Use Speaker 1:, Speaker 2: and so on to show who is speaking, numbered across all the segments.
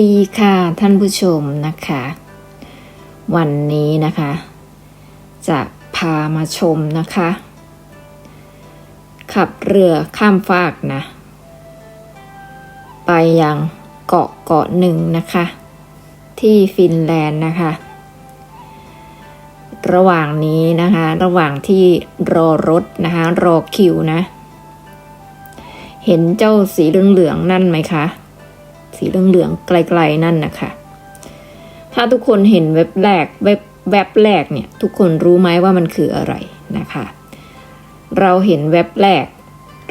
Speaker 1: ดีค่ะท่านผู้ชมนะคะ วันนี้นะคะ จะพามาชมนะคะ ขับเรือข้ามฟากนะ ไปยังเกาะเกาะหนึ่งนะคะ ที่ฟินแลนด์นะคะ ระหว่างนี้นะคะ ระหว่างที่รอรถนะคะ รอคิวนะ เห็นเจ้าสีเหลืองๆนั่นไหมคะ สีเหลืองๆไกลๆนั่นนะคะ ถ้าทุกคนเห็นเว็บแรกเว็บแว็บแรกเนี่ยทุกคนรู้ไหมว่ามันคืออะไรนะคะ เราเห็นเว็บแรก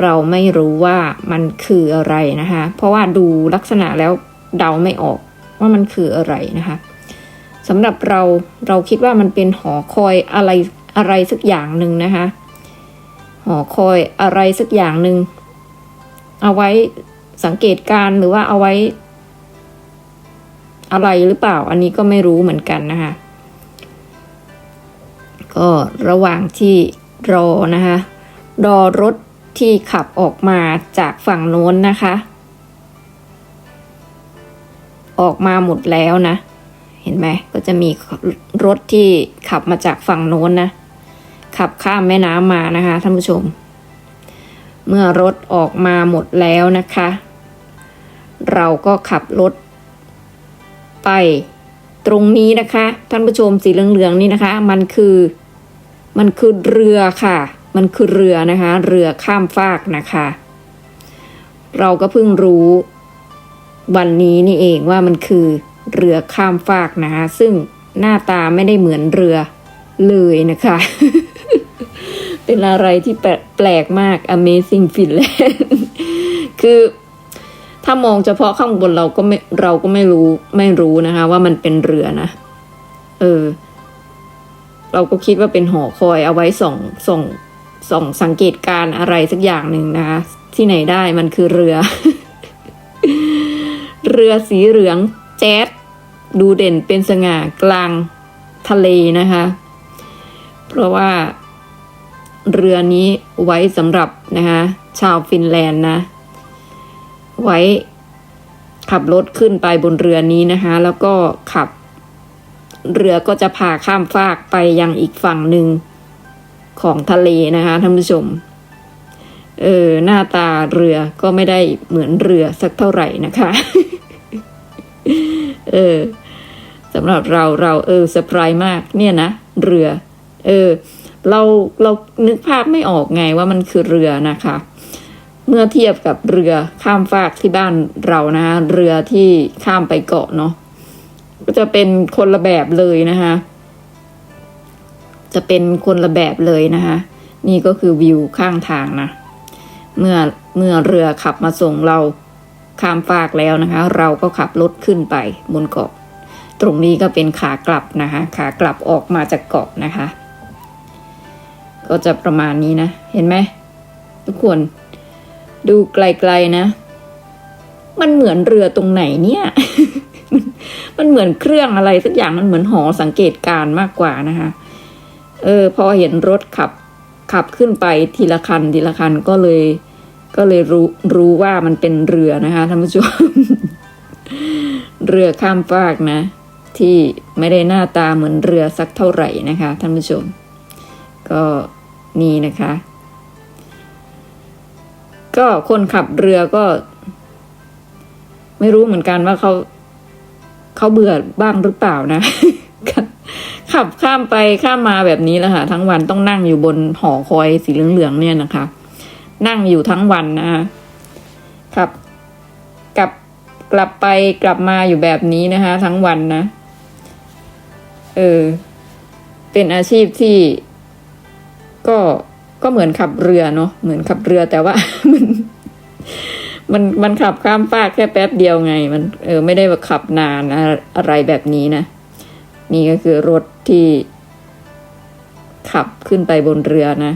Speaker 1: เราไม่รู้ว่ามันคืออะไรนะคะ เพราะว่าดูลักษณะแล้วเดาไม่ออกว่ามันคืออะไรนะคะสำหรับเราเราคิดว่ามันเป็นหอคอยอะไรอะไรสักอย่างหนึ่งนะคะ หอคอยอะไรสักอย่างหนึ่งเอาไว้สังเกตการ์หรือว่าเอาไว้ อะไรหรือเปล่า อันนี้ก็ไม่รู้เหมือนกันนะคะก็ระหว่างที่รอนะคะรอรถที่ขับออกมาจากฝั่งโน้นนะคะ ออกมาหมดแล้วนะ เห็นไหมก็จะมีรถที่ขับมาจากฝั่งโน้นนะ ขับข้ามแม่น้ำมานะคะท่านผู้ชม เมื่อรถออกมาหมดแล้วนะคะ เราก็ขับรถ ไป ตรงนี้นะคะ ท่านผู้ชมสีเหลืองๆนี่นะคะ มันคือมันคือเรือค่ะ มันคือเรือนะคะ เรือข้ามฟากนะคะ เราก็เพิ่งรู้วันนี้นี่เองว่ามันคือเรือข้ามฟากนะคะ ซึ่งหน้าตาไม่ได้เหมือนเรือเลยนะคะ เป็นอะไรที่แปลแปลกมาก Amazing Finland คือ ถ้ามองเฉพาะข้างบนเราก็ไม่เราก็ไม่รู้ไม่รู้นะคะ ว่ามันเป็นเรือนะ เออ เราก็คิดว่าเป็นหอคอยเอาไว้ส่องส่องส่องสังเกตการอะไรสักอย่างหนึ่งนะคะ ที่ไหนได้มันคือเรือ เรือสีเหลืองแจ๊ดดูเด่นเป็นสง่ากลางทะเลนะคะ เพราะว่าเรือนี้ไว้สำหรับนะคะชาวฟินแลนด์นะ ไว้ขับรถขึ้นไปบนเรือนี้นะคะ แล้วก็ขับ เรือก็จะพาข้ามฟากไปยังอีกฝั่งหนึ่งของทะเลนะคะท่านผู้ชม เออหน้าตาเรือก็ไม่ได้เหมือนเรือสักเท่าไหร่นะคะ เออสำหรับเราเราเออเซอร์ไพรส์มากเนี่ยนะเรือ เออ เราเรานึกภาพไม่ออกไงว่ามันคือเรือนะคะ เมื่อเทียบกับเรือข้ามฟากที่บ้านเรานะะเรือที่ข้ามไปเกาะเนาะก็จะเป็นคนละแบบเลยนะคะจะเป็นคนละแบบเลยนะคะนี่ก็คือวิวข้างทางนะเมื่อเมื่อเรือขับมาส่งเราข้ามฟากแล้วนะคะ เราก็ขับรถขึ้นไปบนเกาะ ตรงนี้ก็เป็นขากลับนะคะขากลับออกมาจากเกาะนะคะ ก็จะประมาณนี้นะ เห็นไหมทุกคน ดูไกลๆนะ มันเหมือนเรือตรงไหนเนี่ย มันเหมือนเครื่องอะไรสักอย่างมันเหมือนหอสังเกตการมากกว่านะคะ เออ พอเห็นรถขับ ขับขึ้นไปทีละคันทีละคันก็เลย ก็เลยรู้รู้ว่ามันเป็นเรือนะคะท่านผู้ชม เรือข้ามฟากนะ ที่ไม่ได้หน้าตาเหมือนเรือสักเท่าไหร่นะคะท่านผู้ชม ก็นี่นะคะ ก็คนขับเรือก็ ไม่รู้เหมือนกันว่าเขาเขาเบื่อบ้างหรือเปล่านะ ขับข้ามไปข้ามมาแบบนี้แหละค่ะ ทั้งวันต้องนั่งอยู่บนหอคอยสีเหลืองๆเนี่ยนะคะ นั่งอยู่ทั้งวันนะคะขับกลับกลับไปกลับมาอยู่แบบนี้นะคะ ทั้งวันนะ เออ เป็นอาชีพที่ก็ ก็เหมือนขับเรือเนาะเหมือนขับเรือแต่ว่ามันมันมันขับข้ามฟากแค่แป๊บเดียวไง มันเออไม่ได้ว่าขับนานอะอะไรแบบนี้นะ นี่ก็คือรถที่ ขับขึ้นไปบนเรือนะ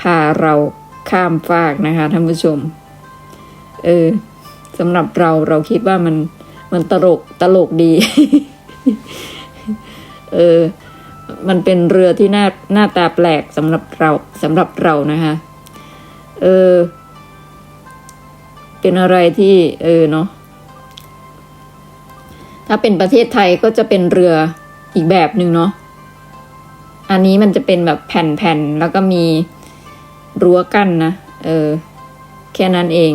Speaker 1: พาเราข้ามฟากนะคะท่านผู้ชม เออสำหรับเราเราคิดว่ามันมันตลกตลกดี เออ มันเป็นเรือที่หน้าหน้าตาแปลกสำหรับเราสำหรับเรานะคะเออเป็นอะไรที่เออเนาะถ้าเป็นประเทศไทยก็จะเป็นเรืออีกแบบหนึ่งเนาะอันนี้มันจะเป็นแบบแผ่นๆแล้วก็มีรั้วกั้นนะเออแค่นั้นเอง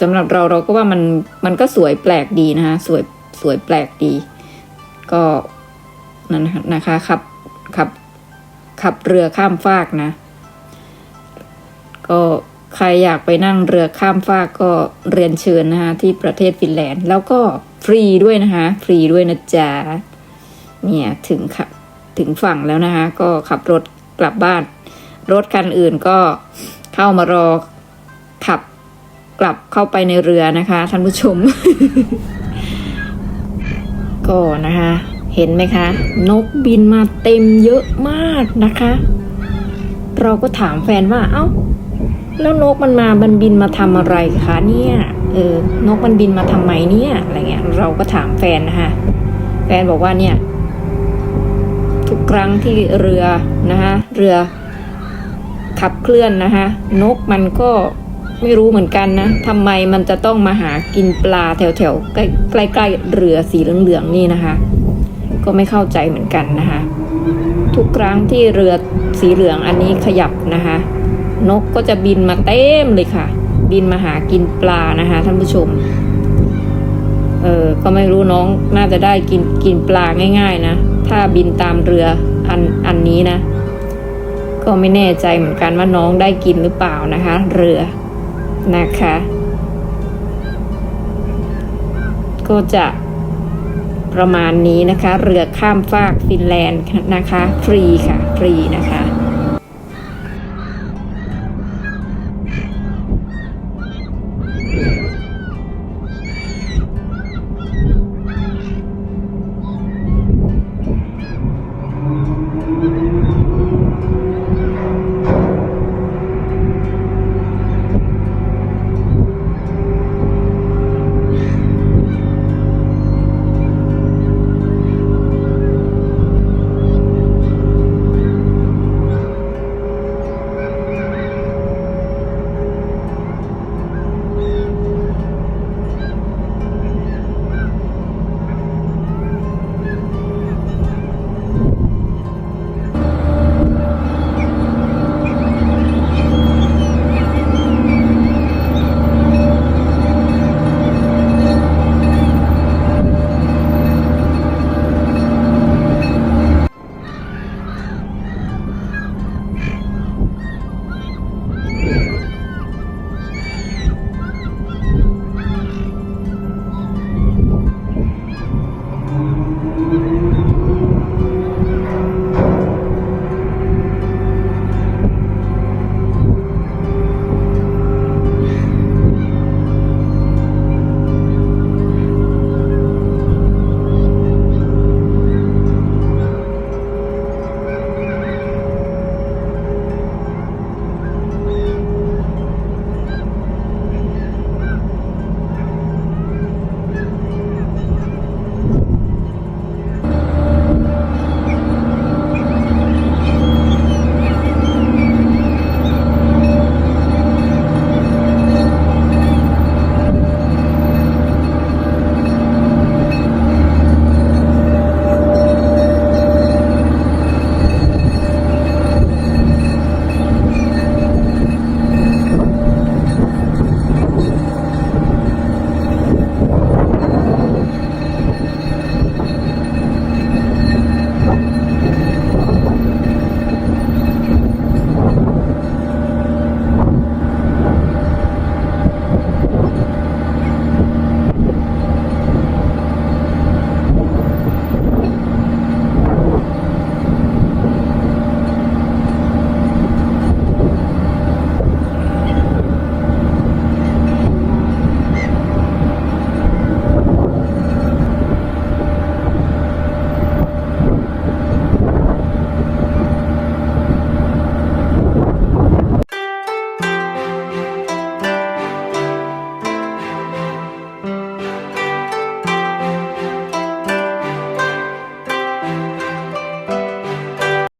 Speaker 1: สำหรับเราเราก็ว่ามันมันก็สวยแปลกดีนะคะสวย สวยแปลกดี ก็นั่นนะคะขับขับขับเรือข้ามฟากนะ ก็ใครอยากไปนั่งเรือข้ามฟากก็เรียนเชิญนะคะที่ประเทศฟินแลนด์ แล้วก็ฟรีด้วยนะคะ ฟรีด้วยนะจ๊ะเนี่ยถึงขับถึงฝั่งแล้วนะคะ ก็ขับรถกลับบ้าน รถคันอื่นก็เข้ามารอขับกลับเข้าไปในเรือนะคะท่านผู้ชม ก็นะคะ เห็นไหมคะ นกบินมาเต็มเยอะมากนะคะ เราก็ถามแฟนว่า เอ้า แล้วนกมันมามันบินมาทำอะไรคะเนี่ยเออนกมันบินมาทำไมเนี่ยอะไรเงี้ย เราก็ถามแฟนนะคะแฟนบอกว่าเนี่ย ทุกครั้งที่เรือนะคะเรือขับเคลื่อนนะคะนกมันก็ ไม่รู้เหมือนกันนะทำไมมันจะต้องมาหากินปลาแถวแถวๆใกล้ใกล้ๆเรือสีเหลืองๆนี่นะคะ ก็ไม่เข้าใจเหมือนกันนะคะ ทุกครั้งที่เรือสีเหลืองอันนี้ขยับนะคะ นกก็จะบินมาเต็มเลยค่ะ บินมาหากินปลานะคะท่านผู้ชมเออก็ไม่รู้น้องน่าจะได้กินกินปลาง่าย ๆ นะ ถ้าบินตามเรืออันอันนี้นะ ก็ไม่แน่ใจเหมือนกันว่าน้องได้กินหรือเปล่านะคะ เรือ นะคะ ก็จะประมาณนี้นะคะ เรือข้ามฟากฟินแลนด์นะคะ ฟรีค่ะ ฟรีนะคะ